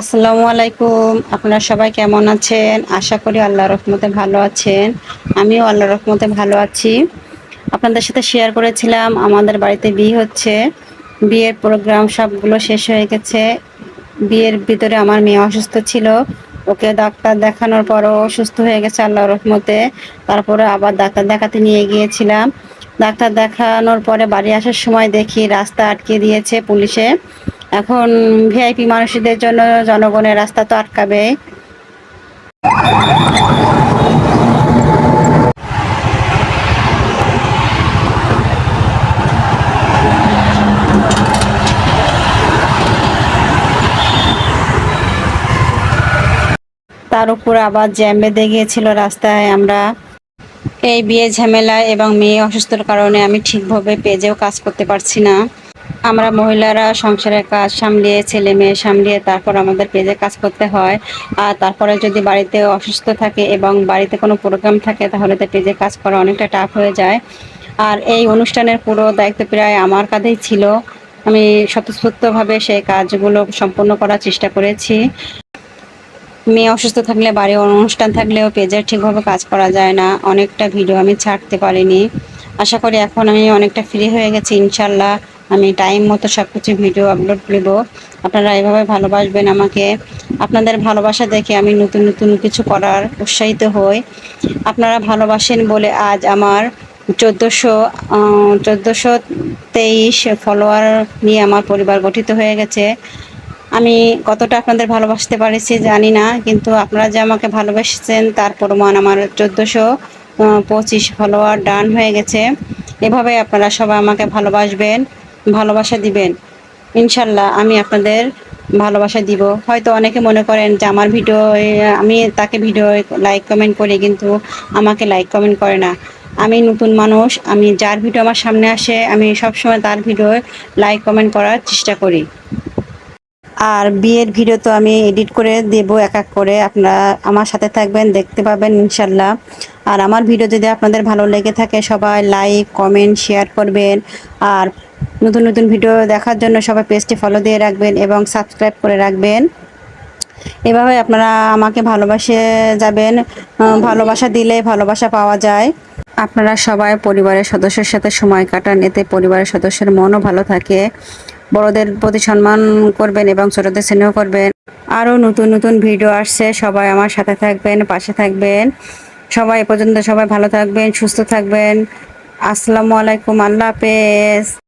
আসসালামু আলাইকুম। আপনারা সবাই কেমন আছেন? আশা করি আল্লাহ রহমতে ভালো আছেন। আমিও আল্লাহ রহমতে ভালো আছি। আপনাদের সাথে শেয়ার করেছিলাম, আমাদের বাড়িতে বিয়ে হচ্ছে। বিয়ের প্রোগ্রাম সবগুলো শেষ হয়ে গেছে। বিয়ের ভিতরে আমার মেয়ে অসুস্থ ছিল। ওকে ডাক্তার দেখানোর পরও সুস্থ হয়ে গেছে আল্লাহ রহমতে। তারপরে আবার ডাক্তার দেখাতে নিয়ে গিয়েছিলাম। ডাক্তার দেখানোর পরে বাড়ি আসার সময় দেখি রাস্তা আটকে দিয়েছে পুলিশে। এখন ভিআইপি মানুষদের জন্য জনগণের রাস্তা তো আটকাবে। তার উপর আবার জ্যাম বেঁধে গিয়েছিল রাস্তায়। আমরা এই বিয়ে ঝামেলা এবং মেয়ে অসুস্থর কারণে আমি ঠিকভাবে পেজেও কাজ করতে পারছি না। আমরা মহিলারা সংসারের কাজ সামলিয়ে, ছেলে মেয়ে সামলিয়ে, তারপর আমাদের পেজে কাজ করতে হয়। আর তারপরে যদি বাড়িতে অসুস্থ থাকে এবং বাড়িতে কোনো প্রোগ্রাম থাকে, তাহলে তো পেজে কাজ করা অনেকটা টাফ হয়ে যায়। আর এই অনুষ্ঠানের পুরো দায়িত্ব প্রায় আমার কাঁধেই ছিল। আমি স্বতঃস্ফূর্তভাবে সেই কাজগুলো সম্পন্ন করার চেষ্টা করেছি। মেয়ে অসুস্থ থাকলে বাড়ির অনুষ্ঠান থাকলেও পেজের ঠিকভাবে কাজ করা যায় না। অনেকটা ভিডিও আমি ছাড়তে পারিনি। আশা করি এখন আমি অনেকটা ফ্রি হয়ে গেছি, ইনশাল্লাহ। আমি টাইম মতো সব কিছু ভিডিও আপলোড করব আপনারা এভাবে ভালোবাসবেন আমাকে। আপনাদের ভালোবাসা দেখে আমি নতুন নতুন কিছু করার উৎসাহিত হই। আপনারা ভালোবাসেন বলে আজ আমার চোদ্দোশো চোদ্দোশো তেইশ ফলোয়ার নিয়ে আমার পরিবার গঠিত হয়ে গেছে। আমি কতটা আপনাদের ভালোবাসতে পারেছি জানি না, কিন্তু আপনারা যে আমাকে ভালোবাসছেন তার প্রমাণ আমার চোদ্দোশো পঁচিশ ফলোয়ার ডান হয়ে গেছে। এভাবে আপনারা সবাই আমাকে ভালোবাসবেন। ভালোবাসা দিবেন। ইনশাল্লাহ আমি আপনাদের ভালোবাসা দিব। হয়তো অনেকে মনে করেন যে আমার ভিডিও আমি তাকে ভিডিও লাইক কমেন্ট করি কিন্তু আমাকে লাইক কমেন্ট করে না। আমি নতুন মানুষ, আমি যার ভিডিও আমার সামনে আসে, আমি সবসময় তার ভিডিও লাইক কমেন্ট করার চেষ্টা করি। আর বিয়ের ভিডিও তো আমি এডিট করে দেবো এক এক করে। আপনারা আমার সাথে থাকবেন, দেখতে পাবেন ইনশাল্লাহ। আর আমার ভিডিও যদি আপনাদের ভালো লেগে থাকে, সবাই লাইক কমেন্ট শেয়ার করবেন। আর নতুন নতুন ভিডিও দেখার জন্য সবাই পেজটি ফলো দিয়ে রাখবেন এবং সাবস্ক্রাইব করে রাখবেন। এভাবে আপনারা আমাকে ভালোবাসে যাবেন ভালোবাসা দিলে ভালোবাসা পাওয়া যায়। আপনারা সবাই পরিবারের সদস্যের সাথে সময় কাটান, এতে পরিবারের সদস্যের মনও ভালো থাকে। বড়দের প্রতি সম্মান করবেন এবং ছোটদের স্নেহ করবেন। আরও নতুন নতুন ভিডিও আসছে, সবাই আমার সাথে থাকবেন, পাশে থাকবেন। সবাই এ পর্যন্ত সবাই ভালো থাকবেন, সুস্থ থাকবেন। আসসালামু আলাইকুম, আল্লাহ হাফেজ।